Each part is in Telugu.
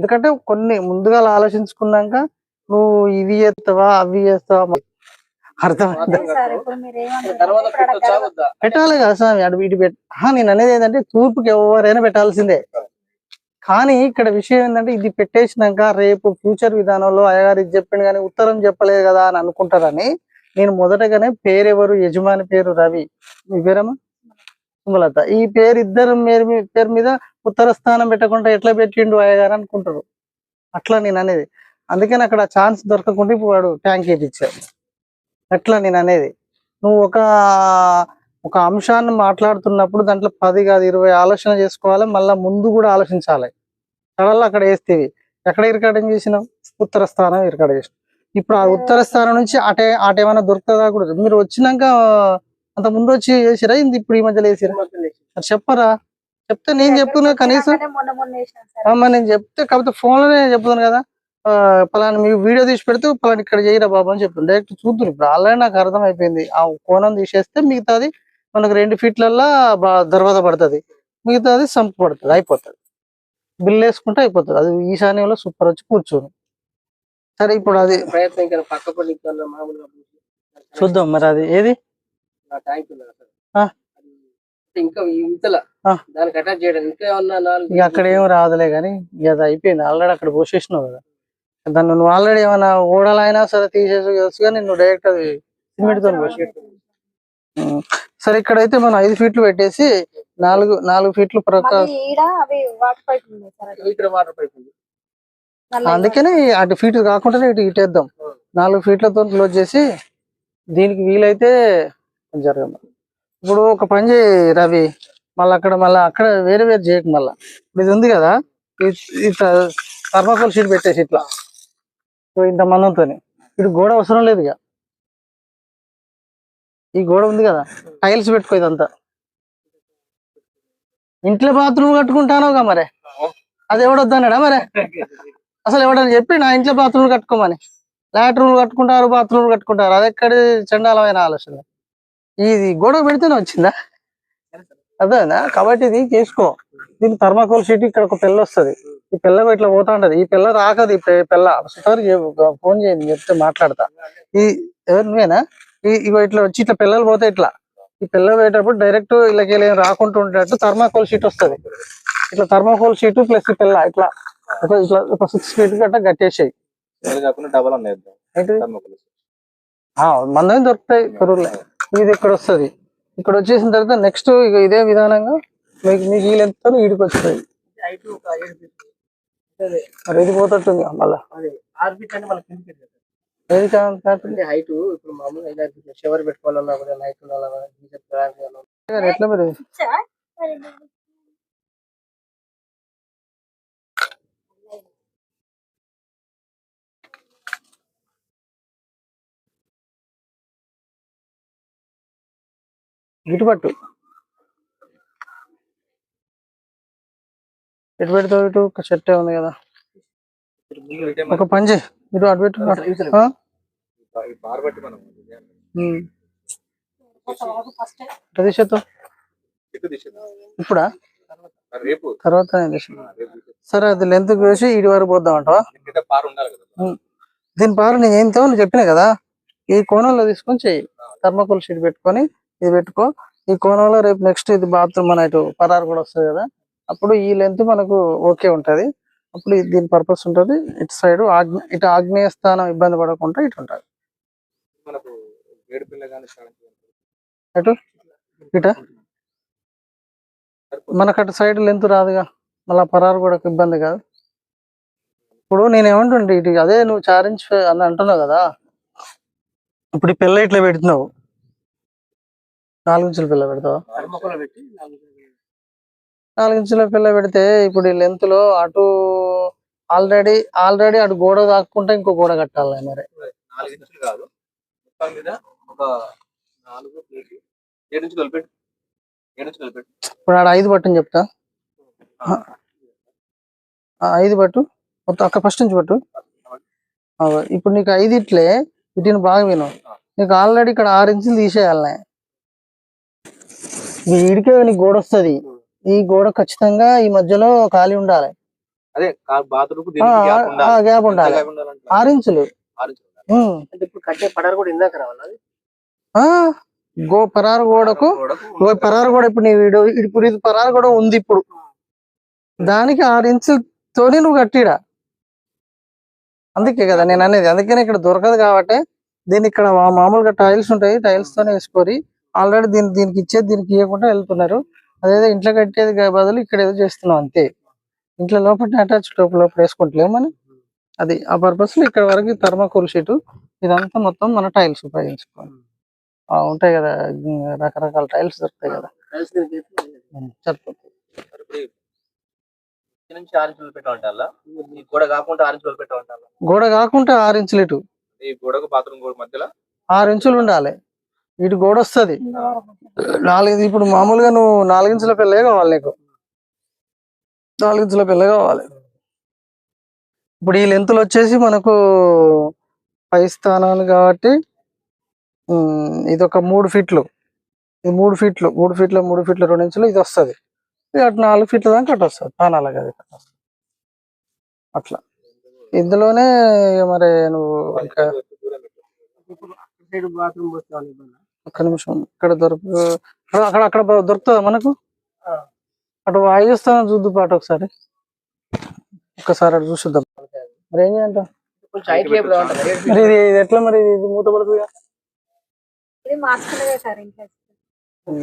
ఎందుకంటే కొన్ని ముందుగా ఆలోచించుకున్నాక నువ్వు ఇవి చేస్తావా అవి చేస్తావా పెట్టాలి కదా స్వామి అటు ఇటు పెట్ ఆహా, నేను అనేది ఏంటంటే తూర్పుకి ఎవరైనా పెట్టాల్సిందే. కానీ ఇక్కడ విషయం ఏంటంటే ఇది పెట్టేసినాక రేపు ఫ్యూచర్ విధానంలో అయ్యగారు ఇది చెప్పిండు కానీ ఉత్తరం చెప్పలేదు కదా అని అనుకుంటారని నేను మొదటగానే పేరెవరు యజమాని పేరు రవి. మీ పేరమ్మా? సుమలత ఈ పేరు ఇద్దరు పేరు పేరు మీద ఉత్తర స్థానం పెట్టకుండా ఎట్లా పెట్టిండు అయ్యగారు అనుకుంటారు. అట్లా నేను అనేది. అందుకని అక్కడ ఛాన్స్ దొరకకుండా ఇప్పుడు వాడు ట్యాంక్ వేయించాడు అట్లా నేను అనేది. నువ్వు ఒక ఒక అంశాన్ని మాట్లాడుతున్నప్పుడు దాంట్లో పది కాదు ఇరవై ఆలోచన చేసుకోవాలి. మళ్ళీ ముందు కూడా ఆలోచించాలి. సడన్గా అక్కడ వేస్తేవి. ఎక్కడ ఇరకాటం చేసినావు? ఉత్తర స్థానం ఇరకాట చేసినావు. ఇప్పుడు ఆ ఉత్తర స్థానం నుంచి అటే అటేమైనా దొరుకుతుందా కూడా? మీరు వచ్చినాక అంత ముందు వచ్చి చేసిరా ఇంది ఇప్పుడు ఈ మధ్యలో వేసిరా? చెప్పరా? చెప్తే నేను చెప్తున్నా కనీసం. అమ్మ నేను చెప్తే కాకపోతే ఫోన్లోనే చెప్తాను కదా. పలానా మీకు వీడియో తీసి పెడితే పలానా ఇక్కడ చేయరా బాబు అని చెప్తాను డైరెక్ట్ చూద్దురు. ఇప్పుడు ఆల్రెడీ నాకు అర్థం అయిపోయింది ఆ కోణం తీసేస్తే మిగతాది మనకు రెండు ఫీట్లల్లా బా- దర్వాజా పడుతుంది. మిగతాది సంపు పడుతుంది. అయిపోతుంది. బిల్ వేసుకుంటే అయిపోతుంది. అది ఈశాన్యంలో సూపర్ వచ్చి కూర్చొని. సరే ఇప్పుడు అది ప్రయత్నం చూద్దాం మరి అది. ఏది? ఇంకా ఇంతల. దానికి అటాచ్ చేయడం ఇంకా ఏమన్నా నాలుగు ఇక అక్కడ ఏం రాదులే కానీ ఇక అది అయిపోయింది. ఆల్రెడీ అక్కడ పోసేసినావు కదా. దాన్ని నువ్వు ఆల్రెడీ ఏమైనా ఓడలైనా సరే తీసేసి కానీ నువ్వు డైరెక్ట్ అది సిమెంట్. తో. సరే ఇక్కడైతే మనం ఐదు ఫీట్లు పెట్టేసి నాలుగు నాలుగు ఫీట్లు నల్ల అందుకని అటు ఫీట్ కాకుండా ఇటు ఇటేద్దాం నాలుగు ఫీట్లతో క్లోజ్ చేసి దీనికి వీలైతే జరగదు. ఇప్పుడు ఒక పని చేయి రవి మళ్ళీ అక్కడ మళ్ళీ అక్కడ వేరే వేరే చేయకు మళ్ళీ. ఇప్పుడు ఇది ఉంది కదా ఇ- ఇట్లా థర్మాకోల్ షీట్ పెట్టేసి ఇట్లా. సో ఇంత మందంతో ఇటు గోడ అవసరం లేదు ఇక. ఈ గోడ ఉంది కదా టైల్స్ పెట్టుకో ఇదంతా. ఇంట్లో బాత్రూమ్ కట్టుకుంటానోగా మరి. అది ఎవడొద్దన్నాడా మరి? అసలు ఎవడని చెప్పి నా ఇంట్లో బాత్రూమ్ కట్టుకోమని. లాట్రూమ్ కట్టుకుంటారు బాత్రూమ్ కట్టుకుంటారు. అది ఎక్కడ చండాలమైన ఆలోచన. ఇది గొడవ పెడితేనే వచ్చిందా? అదేనా కాబట్టి ఇది చేసుకో దీనికి థర్మాకోల్ షీట్ ఇక్కడ ఒక పిల్ల వస్తది. ఈ పిల్ల ఇట్లా పోతా ఉంటది. ఈ పిల్ల రాకది ఈ పిల్ల. ఒకసారి ఫోన్ చేయండి చెప్తే మాట్లాడతా. ఈ ఎవరు నువ్వేనా? ఈ ఇగో ఇట్లా వచ్చి ఇట్లా పిల్లలు పోతే ఇట్లా. ఈ పిల్ల పోయేటప్పుడు డైరెక్ట్ ఇళ్ళకి రాకుండా ఉండేటట్టు థర్మాకోల్ షీట్ వస్తది. ఇట్లా థర్మాకోల్ షీట్ ప్లస్ ఈ పిల్ల ఇట్లా ఒక ఇట్లా ఒక సిక్స్ ఫీట్ గట్ట కాకుండా డబల్ ఉన్నాయి మందమే దొరుకుతాయి కరువులే ఇది ఇక్కడ వస్తది. ఇక్కడ వచ్చేసిన తర్వాత నెక్స్ట్ ఇక ఇదే విధానంగా మీకు మీకు ఈ లెంత్ ఈడికి వస్తుంది. మరి ఇది పోతట్టుంది మళ్ళా. ఏది కావాలి? హైట్ ఇప్పుడు మామూలుగా షవర్ పెట్టుకోవాలన్నా కూడా ఎట్లా మరి ఇచ్చా? ఇటు పెడతావు ఇటు ఒక చెట్టే ఉంది కదా. ఒక చేయి ఇటు అటు పెట్టు. ఎట్లా తీసేద్దాం ఇప్పుడా? తర్వాత. సరే అది లెంత్ వేసి ఇటు వరకు పోద్దాం అంటావా? దీని పారు నేను ఏం నువ్వు చెప్పినా కదా. ఈ కోణంలో తీసుకొని చెయ్యి. థర్మకోల్ షీట్ పెట్టుకొని ఇది పెట్టుకో. ఈ కోణంలో రేపు నెక్స్ట్ ఇది బాత్రూమ్ మన ఇటు పరారు కూడా వస్తుంది కదా. అప్పుడు ఈ లెంత్ మనకు ఓకే ఉంటది. అప్పుడు దీని పర్పస్ ఉంటది. ఇటు సైడ్ ఆగ్నే ఇటు ఆగ్నేయ స్థానం ఇబ్బంది పడకుండా ఇటు ఉంటది. ఎటు? ఇట? మనకు అటు సైడ్ లెంత్ రాదుగా. మళ్ళా పరారు కూడా ఇబ్బంది కాదు. ఇప్పుడు నేను ఏమంటుండే ఇటు అదే నువ్వు చారించి అని అంటున్నావు కదా. ఇప్పుడు ఈ పిల్ల ఇట్లా పెడుతున్నావు. నాలుగు ఇంచుల పిల్ల పెడతావా? థర్మోకోల్ పెట్టి నాలుగు నాలుగు ఇంచుల పిల్ల పెడితే ఇప్పుడు ఈ లెంత్లో అటు ఆల్రెడీ ఆల్రెడీ అటు గోడ దాక్కుంటే ఇంకో గోడ కట్టాలి మరి. ఇప్పుడు ఆడ ఐదు పట్టుని చెప్తా. ఆ, ఐదు పట్టు. మొత్తం అక్కడ ఫస్ట్ నుంచి పట్టు. ఇప్పుడు నీకు ఐదు ఇట్లే వీటిని బాగా విను. నీకు ఆల్రెడీ ఇక్కడ ఆరు ఇంచులు తీసేయాలనే ఈ ఈడికే నీకు గోడ వస్తుంది. ఈ గోడ ఖచ్చితంగా ఈ మధ్యలో ఖాళీ ఉండాలి. అదే బాత్రూమ్ దీనికి గ్యాప్ ఉండాలి. ఆరు ఇంచులు ఆరు ఇంచులు ఉండాలి. ఉమ్. అంటే ఇప్పుడు కట్టే పడర్ కూడా ఇందాక రావాలి అది? ఆ గో పరారు గోడకు పరారు గోడ ఇప్పుడు నీ వీడియో ఇప్పుడు ఇది పరారు గోడ ఉంది ఇప్పుడు. దానికి ఆరు ఇంచులతోని నువ్వు కట్టిడా అందుకే కదా నేను అనేది. అందుకనే ఇక్కడ దొరకదు కాబట్టి దీన్ని ఇక్కడ మామూలుగా టైల్స్ ఉంటాయి. టైల్స్ తోనే వేసుకొని ఆల్రెడీ దీని దీనికి ఇచ్చేది దీనికి ఇవ్వకుండా వెళ్తున్నారు. అదేదో ఇంట్లో కట్టేది బదులు ఇక్కడ ఏదో చేస్తున్నాం అంతే. ఇంట్లో లోపల అటాచ్ లోపల లోపల వేసుకుంటలేము మనం. అది ఆ పర్పస్లో ఇక్కడ వరకు థర్మాకోల్ షీట్. ఇదంతా మొత్తం మన టైల్స్ ఉపయోగించుకోవాలి. ఆ, ఉంటాయి కదా రకరకాల టైల్స్ దొరుకుతాయి కదా. సరిపోతుంది. గోడ కాకుండా ఆరు ఇంచులు పెట్టాలంటే గోడ కాకుండా ఆరు ఇంచులు ఇటు. ఈ గోడకు బాత్రూమ్ గోడ మధ్యలో? ఆరు ఇంచులు ఉండాలి. ఇటు గోడ వస్తుంది నాలుగు ఇప్పుడు మామూలుగా నువ్వు నాలుగించుల పిల్లే కావాలి నీకు. నాలుగించుల పిల్ల కావాలి. ఇప్పుడు ఈ లెంతులు వచ్చేసి మనకు పై స్థానాలు కాబట్టి ఇది ఒక మూడు ఫీట్లు. ఇది మూడు ఫీట్లు మూడు ఫీట్ల మూడు ఫీట్ల రెండు ఇంచులు ఇది వస్తుంది. ఇది అటు నాలుగు ఫీట్ల దాకా అటు వస్తుంది. స్థానాలకు అది కట్ అట్లా. ఇందులోనే మరి నువ్వు ఇంకా బాత్రూమ్ ఒక్క నిమిషం. ఇక్కడ దొరక అక్కడ అక్కడ దొరుకుతుందా మనకు. అటు వాయుస్థానం చూద్దు పాట ఒకసారి. ఒక్కసారి అటు చూసిద్దాం. మరి ఏం చేయంటాం మరి ఇది ఎట్లా మరి? ఇది మూత పడుతుంది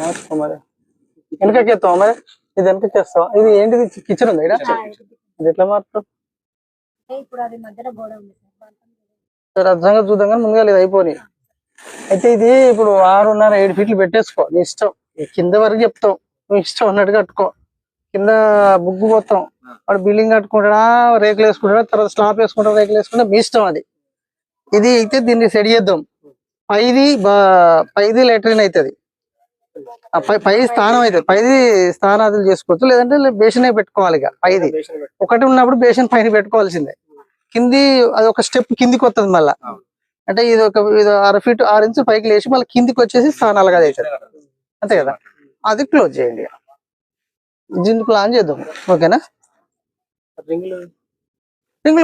మార్చుకో మరి. వెనకకి ఎత్తావా మరి? ఇది వెనకకి వేస్తావా ఇది ఏంటిది? కిచెన్ ఉంది ఇక్కడ? ఇది. ఎట్లా మారుతావు సంగతి చూద్దాం కానీ ముందుగా ఇది అయిపోయి అయితే ఇది ఇప్పుడు ఆరున్నర ఏడు ఫీట్లు పెట్టేసుకో. నీ ఇష్టం. కింద వరకు చెప్తావు నువ్వు ఇష్టం ఉన్నట్టు కట్టుకో. కింద బుగ్గు పోతాం. వాడు బిల్డింగ్ కట్టుకుంటాడా రేకులు వేసుకుంటాడా తర్వాత స్లాబ్ వేసుకుంటాడా రేకులు వేసుకుంటా మీ ఇష్టం అది. ఇది అయితే దీన్ని సెట్ చేద్దాం. పైది బా- పైది లెటరిన్ అవుతుంది పై పై స్థానం అవుతుంది పైది స్థానాదులు చేసుకోవచ్చు. లేదంటే బేసినే పెట్టుకోవాలి ఇక. పైది. ఒకటి ఉన్నప్పుడు బేసిన్ పైన పెట్టుకోవాల్సిందే. కింది అది ఒక స్టెప్ కిందికి వస్తుంది మళ్ళా. అంటే ఇది ఒక ఇది అర ఫీట్ ఆరు ఇంచు పైకి లేచి మళ్ళీ కిందికి వచ్చేసి స్థానాలుగా అవుతుంది అంతే కదా? అది క్లోజ్ చేయండి. దీన్ని ప్లాన్ చేద్దాం. ఓకేనా? రింగులు?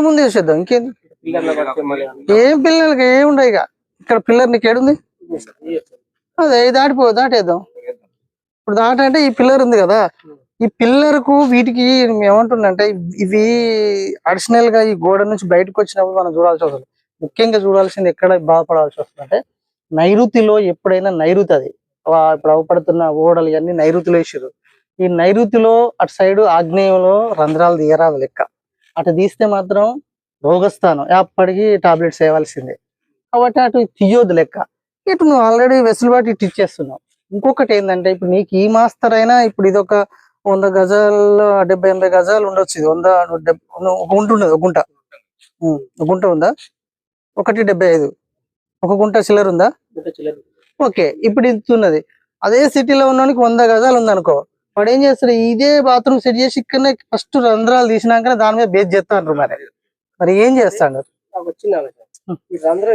ముందు చేసేద్దాం ఇంకేంది ఏం పిల్లలకి ఏం ఉండవు ఇక. ఇక్కడ పిల్లర్ నీకు ఏడుంది అదే దాటిపో దాటేద్దాం. ఇప్పుడు దాట అంటే ఈ పిల్లర్ ఉంది కదా. ఈ పిల్లర్కు వీటికి ఏమంటుందంటే ఇవి అడిషనల్గా ఈ గోడ నుంచి బయటకు వచ్చినప్పుడు మనం చూడాల్సి వస్తుంది. ముఖ్యంగా చూడాల్సింది ఎక్కడ బాధపడాల్సి వస్తుందంటే నైరుతిలో ఎప్పుడైనా నైరుతి అది. వా- ఇప్పుడు అవపడుతున్న ఓడలు ఇవన్నీ నైరుతిలో వేసారు ఈ నైరుతిలో అటు సైడ్ ఆగ్నేయంలో రంధ్రాలు తీయరాదు లెక్క. అటు తీస్తే మాత్రం రోగస్థానం. అప్పటికి టాబ్లెట్స్ వేయవలసిందే. కాబట్టి అటు తీయొద్దు లెక్క. ఇటు నువ్వు ఆల్రెడీ వెసులుబాటు ఇటు ఇచ్చేస్తున్నావు. ఇంకొకటి ఏంటంటే ఇప్పుడు నీకు ఈ మాస్తర్ అయినా ఇప్పుడు ఇది ఒక వంద గజాలు డెబ్బై ఎనభై గజాలు ఉండొచ్చు. ఇది వంద ఒక గుంట ఉండదు ఒక గుంట. ఒక గుంట ఉందా? ఒకటి డెబ్బై ఐదు. ఒక గుంట చిల్లర ఉందా? ఓకే ఇప్పుడు ఇది ఉన్నది అదే సిటీలో ఉన్నోనికి వంద గజాలు ఉందనుకో వాడు ఏం చేస్తాడు? ఇదే బాత్రూమ్ సెట్ చేసి ఇక్కడనే ఫస్ట్ రంధ్రాలు తీసినాక దాని మీద బేస్ చేస్తాడు మరి. మరి ఏం చేస్తాడు?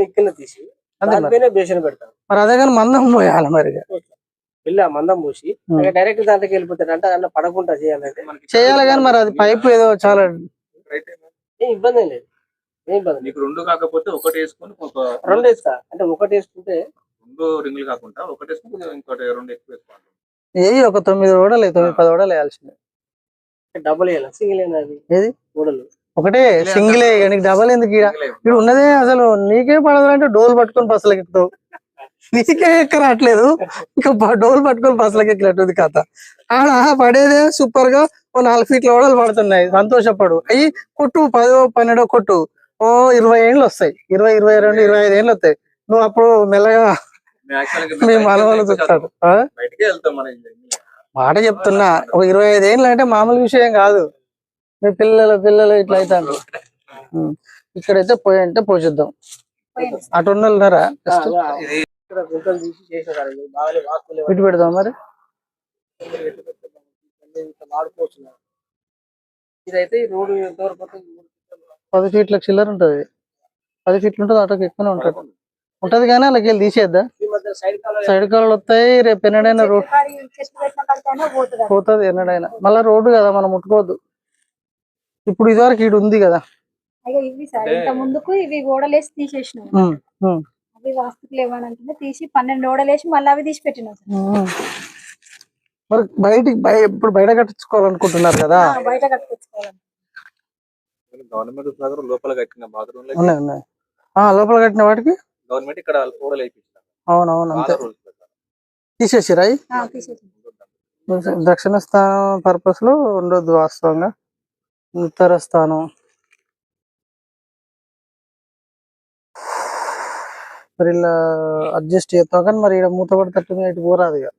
ఇక్కడ మరి. అదే కానీ మందం పోయాలి మరి మందం పోసి. డైరెక్ట్ దాంట్లోకి వెళ్ళిపోతాడు అంటే దాంట్లో పడకుండా చేయాలంటే చేయాలి కానీ మరి అది పైపు ఏదో చాలా ఇబ్బంది లేదు. ఏం. నీకు రెండు కాకపోతే ఒకటి వేసుకొని ఒక రెండు వేస్తా. అంటే ఒకటి వేసుకుంటే రెండు రింగులు కాకుండా ఒకటి వేసుకొని ఇంకోటి రెండు ఎక్కువ వేసుకోవాలి. ఏ ఒక తొమ్మిది ఓడలు తొమ్మిది పది ఓడలు వేయాల్సిందే. డబుల్ వేయాలి? సింగిల్ అది? ఏది? మూడలు ఒకటే సింగిలే నీకు డబల్ ఎందుకు ఇక్కడ ఉన్నదే అసలు నీకే పడదు అంటే డోల్ పట్టుకొని బస్సులకు ఎక్కుతావు. నీకే ఎక్క రావట్లేదు. ఇంకా డోల్ పట్టుకొని బస్సులకు ఎక్కినట్టుంది కథ ఆడ పడేదే సూపర్గా ఓ నాలుగు ఫీట్ల ఓడలు పడుతున్నాయి. సంతోషపడు. అయ్యి కొట్టు పదో పన్నెండో కొట్టు. ఓ ఇరవై ఏళ్ళు వస్తాయి. ఇరవై ఇరవై రెండు ఇరవై ఐదు ఏళ్ళు వస్తాయి. నువ్వు అప్పుడు మెల్లగా మీ మనవాళ్ళు చూస్తాడు మాట చెప్తున్నా. ఒక ఇరవై ఐదు ఏళ్ళు అంటే మామూలు విషయం కాదు. మీ పిల్లలు పిల్లలు ఇట్లా అవుతారు ఉం. ఇక్కడైతే పోయి అంటే పోషిద్దాం. అటు ఉన్నారా? ఇటు పెడదాం మరి. ఇదైతే ఈ రోడ్డు ఎంతవరకు పది ఫీట్ల చిల్లర ఉంటది. పది ఫీట్లు ఉంటుంది అటోకి ఎక్కువనే ఉంటది. ఉంటది కానీ అలాగే వెళ్ళి తీసేద్దా? సైడ్ కాలం సైడ్ కాలు వస్తాయి రేపు ఎన్నడైనా రోడ్ పోతుంది? ఎన్నడైనా. మళ్ళీ రోడ్డు కదా మనం ముట్టుకోవద్దు. ఇప్పుడు ఇదివరకు ఈడు ఉంది కదా. అయ్యో ఇవి సార్ అంటే- ఇంత ముందుకు ఇవి ఓడలేసి తీసేసినాం ఉమ్, ఉమ్, అవి వాస్తుకు లేవనంటే తీసి పన్నెండు ఓడలేసి మళ్ళీ అవి తీసి పెట్టినాం. మరి బయటికి ఇప్పుడు బయట కట్టించుకోవాలనుకుంటున్నారు కదా. ఆ, బయట కట్టుకొచ్చుకోవాలి గవర్నమెంట్ ప్రకారం లోపల కట్టిన బాత్రూమ్లో ఉన్నాయి ఉన్నాయి. ఆ లోపల కట్టిన వాటికి? గవర్నమెంట్ ఇక్కడ కూడలు వేయించారు అవునవును అంతే. తీసేసిరా దక్షిణ స్థానం పర్పస్లో ఉండొద్దు వాస్తవంగా. ఉత్తర స్థానం. మరి ఇలా అడ్జస్ట్ చేస్తాం కానీ మరి ఇక్కడ మూత పడి ఇటు పోరాదు ఇక.